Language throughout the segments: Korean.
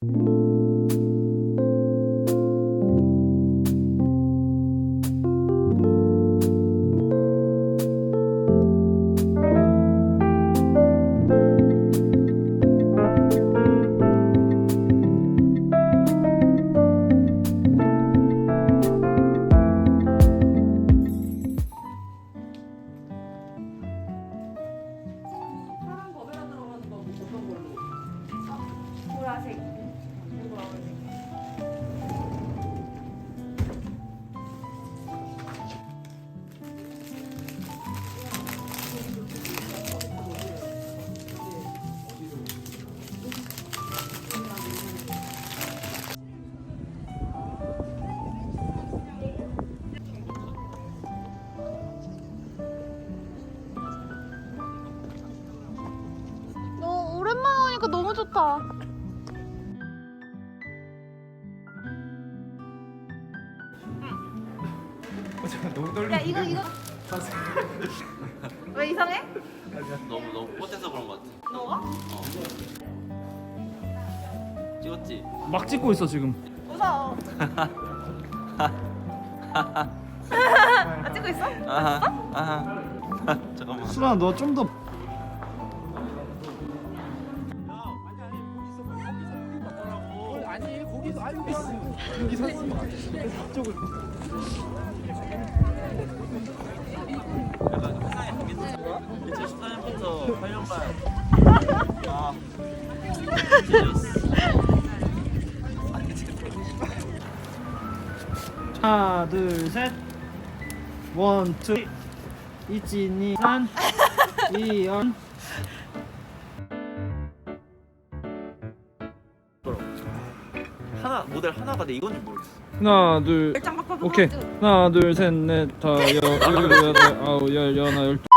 파 너무 떨리는데. 야 이거 이거 왜 이상해? 너무 너무 뽀대서 그런 것 같아. 너가? 어. 찍었지? 막 찍고 있어 지금. 무서워. 아 찍고 있어? 아하 아하. 잠깐만. 수라 너좀 더. 2014년부터 8년간. 아. 하나 둘 셋. 원 투. 이진이 산. 이연. 모델 하나가 근데 이건지 모르겠어. 하나 둘. 오케이. 하나 둘 셋 넷 다 여 일곱 여덟 아홉 열 열하나 열. 밥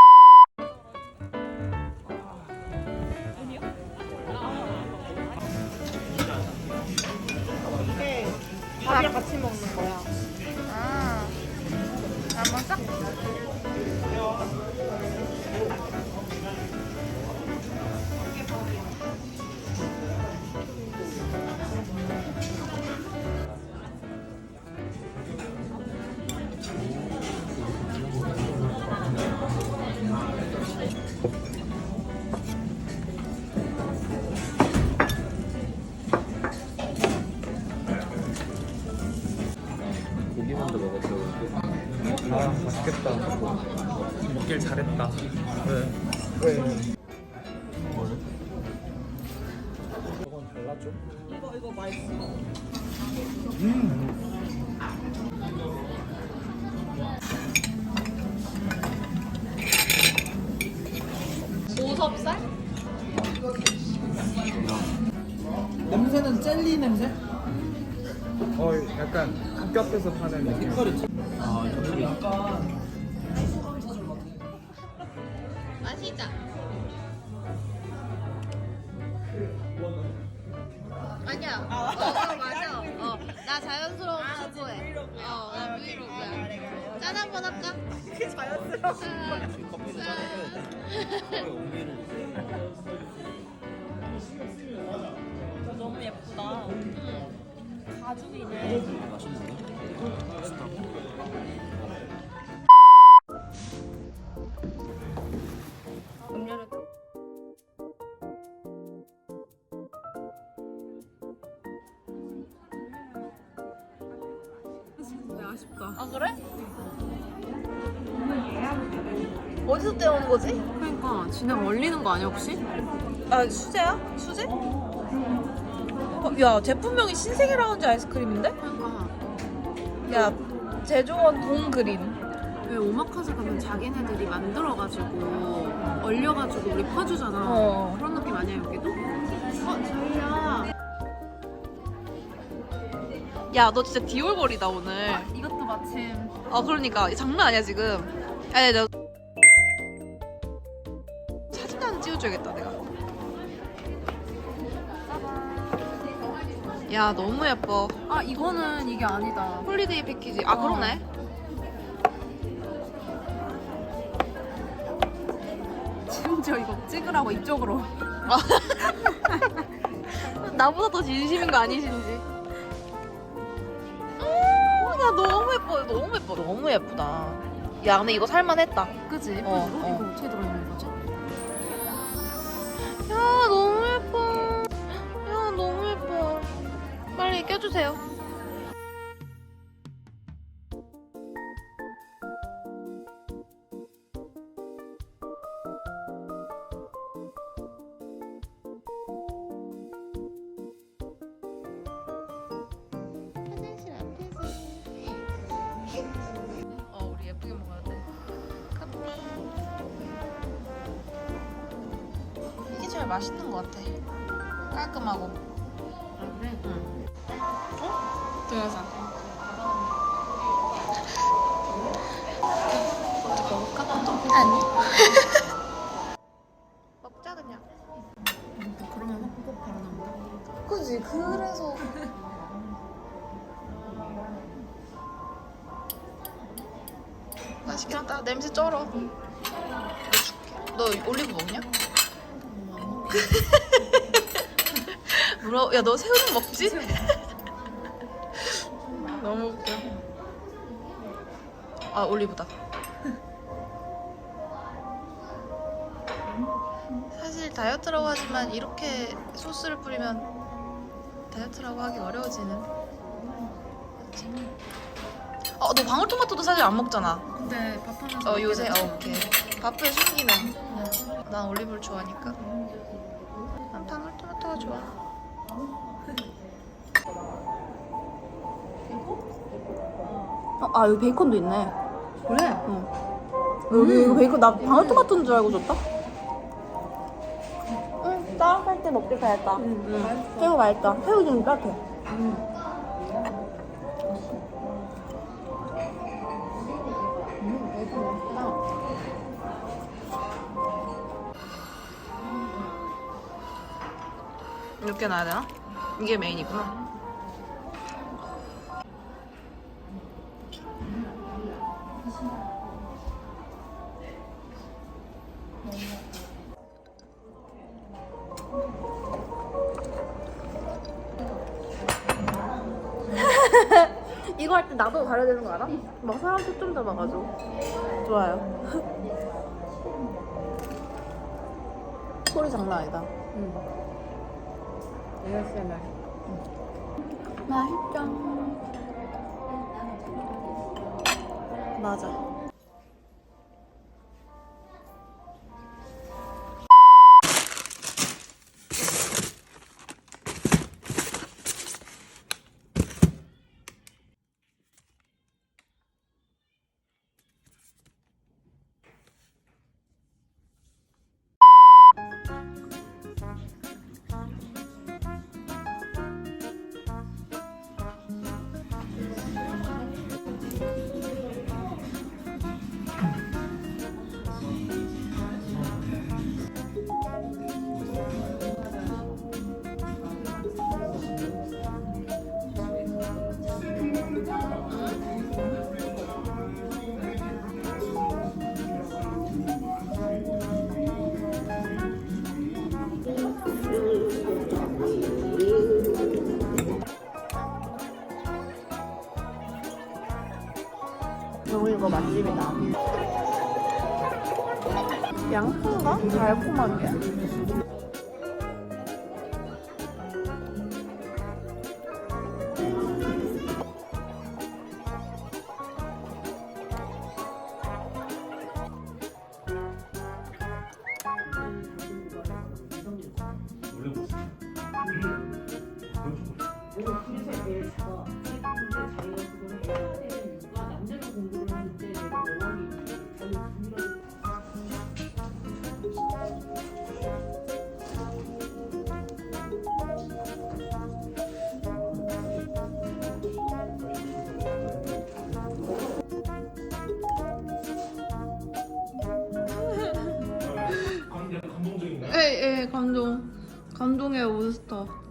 보섭살? 냄새는 젤리 냄새? 어 약간 학교에서 파는 느낌. 아. 아니야. 맞아, 맞아. 어, 나 자연스러운 추구해. 어, 나 브이로그야. 짠 한번 할까? 그게 오미를 너무 예쁘다. 가죽이네. 음료를 또. 아 그래? 어디서 떼온 거지? 그러니까 진행 얼리는 거 아니야 혹시? 아 수제야? 수제? 어, 야 제품명이 신세계 라운지 아이스크림인데? 그러니까 야 제조원 동그린. 왜 오마카세 가면 자기네들이 만들어가지고 얼려가지고 우리 퍼주잖아 어. 그런 느낌 아니야 여기도? 어 저희야 야 너 진짜 디올거리다 오늘. 이것도 마침 아 그러니까 장난 아니야 지금. 아니 나 찍어줘야겠다 내가. 야 너무 예뻐. 아 이거는 이게 아니다 홀리데이 패키지. 아 그러네. 심지어 이거 찍으라고 이쪽으로 나보다 더 진심인 거 아니신지. 어, 야 너무 예뻐, 너무 예뻐, 너무 예쁘다. 야 근데 이거 살만했다. 그지? 어, 이거, 어. 이거 어떻게 들어있는 거지? 야 너무 예뻐. 야 너무 예뻐. 빨리 껴주세요. 맛있는 것 같아. 깔끔하고. 그래? 응. 어? 동영상. 먹을까? 아니. 먹자 그냥. 그러면 꼭 바로 나온다. 그지 그래서. 맛있겠다. 냄새 쩔어. 야 너 새우는 먹지? 너무 웃겨. 아 올리브다. 사실 다이어트라고 하지만 이렇게 소스를 뿌리면 다이어트라고 하기 어려워지는. 그치? 어, 너 방울토마토도 사실 안 먹잖아. 근데 밥하면서 어, 요새, 어, 오케이. 밥에 숨기는. 난 올리브를 좋아하니까. 난 방울토마토가 좋아. 어, 아 여기 베이컨도 있네. 그래? 여기 이거 베이컨 나 방울토마토인 줄 알고 줬다. 응, 따뜻할 때 먹길 잘했다. 응. 새우 맛있다. 새우 좀 따뜻해. 이렇게 놔야 되나? 이게 메인이구나. 이거 할 때 나도 가려야 되는 거 알아? 막 사람 초점 잡아가지고. 좋아요. 소리 장난 아니다. ASMR. 맛있다. 맞아. 양파가 달콤한 게. 감동. 감동의 몬스터.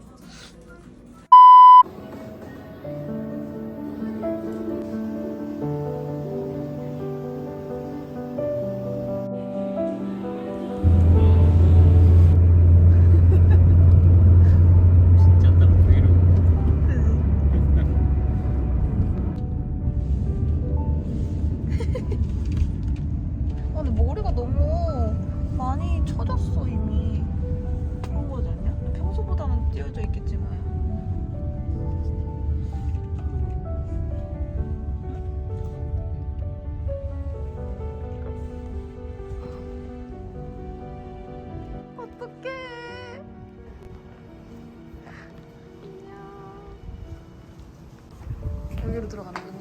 여기로 들어가는 거니?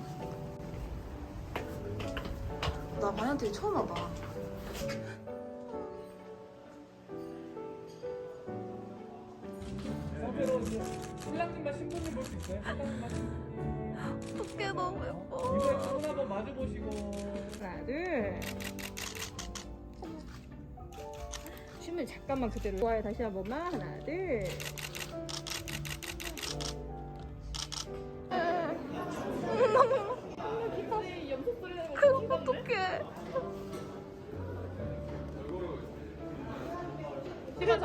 나 마녀들이 처음 와봐. 신랑님과 신부님 볼 수 있어요? 어떡해 너무 예뻐. 이번에 손 한번 마주보시고 하나 둘. 춤을 잠깐만 그대로. 좋아요 다시 한 번만 하나 둘.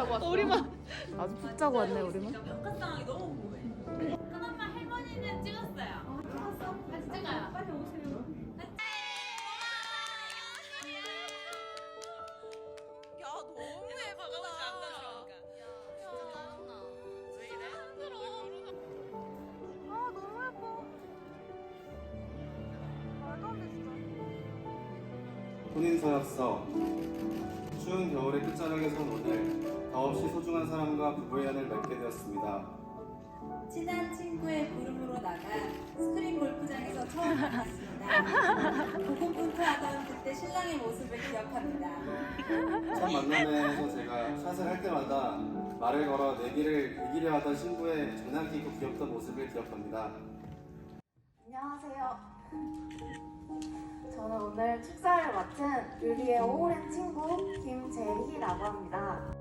자고 왔어. 우리만 아주 푹 자고 왔네 우리만. 야 너무 예쁘다. 아 너무 예뻐. 말도 안 돼, 진짜. 혼인서약서 추운 겨울의 끝자락에 선 오늘 더없이 소중한 사람과 부부의 연을 맺게 되었습니다. 친한 친구의 부름으로 나가 스크린 골프장에서 처음 만났습니다. 고군분투하던 그때 신랑의 모습을 기억합니다. 첫 만남에서 제가 샷을 할 때마다 말을 걸어 내기를 이기려 하던 신부의 장난기 있고 귀엽던 모습을 기억합니다. 안녕하세요. 저는 오늘 축사를 맡은 유리의 오랜 친구 김재희라고 합니다.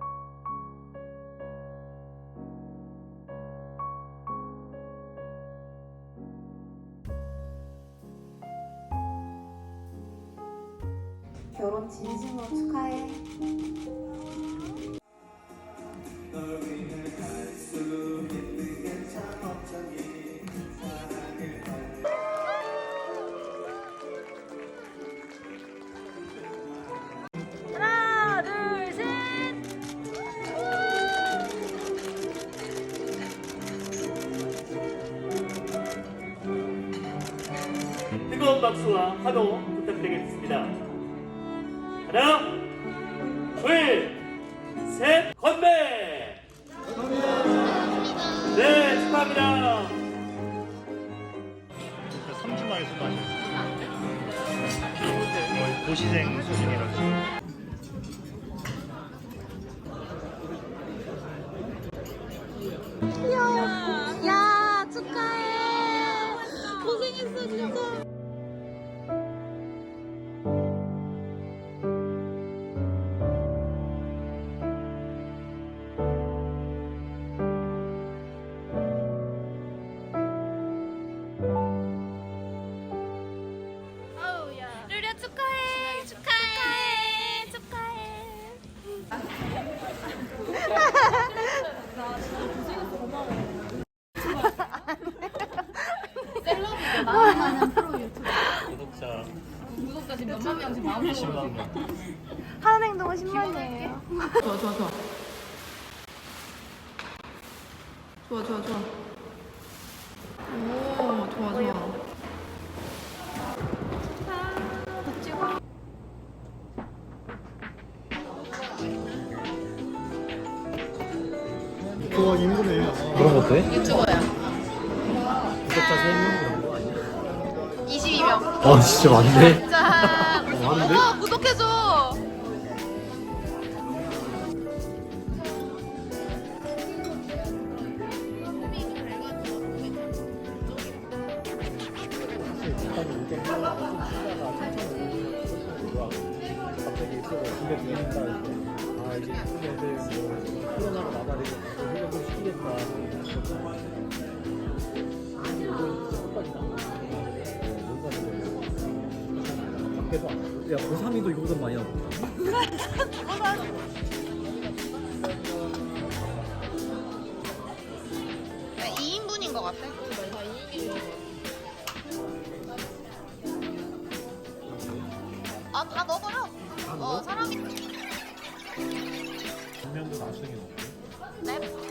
진심으로 축하해. 하나 둘 셋. 뜨거운 박수와 환호 부탁드리겠습니다. 하나, 둘, 셋, 건배! 네, 축하합니다. 3주 만에 술. 거의 고시생 수준이라서. 하는 행동은 10만이에요. 좋아 좋아 좋아. 좋아 좋아 좋아. 오 좋아 좋아. 그거 인구네요. 그런 것도 해? 유튜버야 구독자 3명 그런 거 아니야? 22명 아 진짜 많네 짠 많은데? 오빠 구독해줘 갑자기 있어서 아 이제 뭐 코로나가 나발이고 좀 쉬겠다 야, 고3이도 이거보다 많이 하고. 네, 2인분인 것 같아 아, 다 넣어버려 어 사람이 한 명도 나중에 먹고. 네.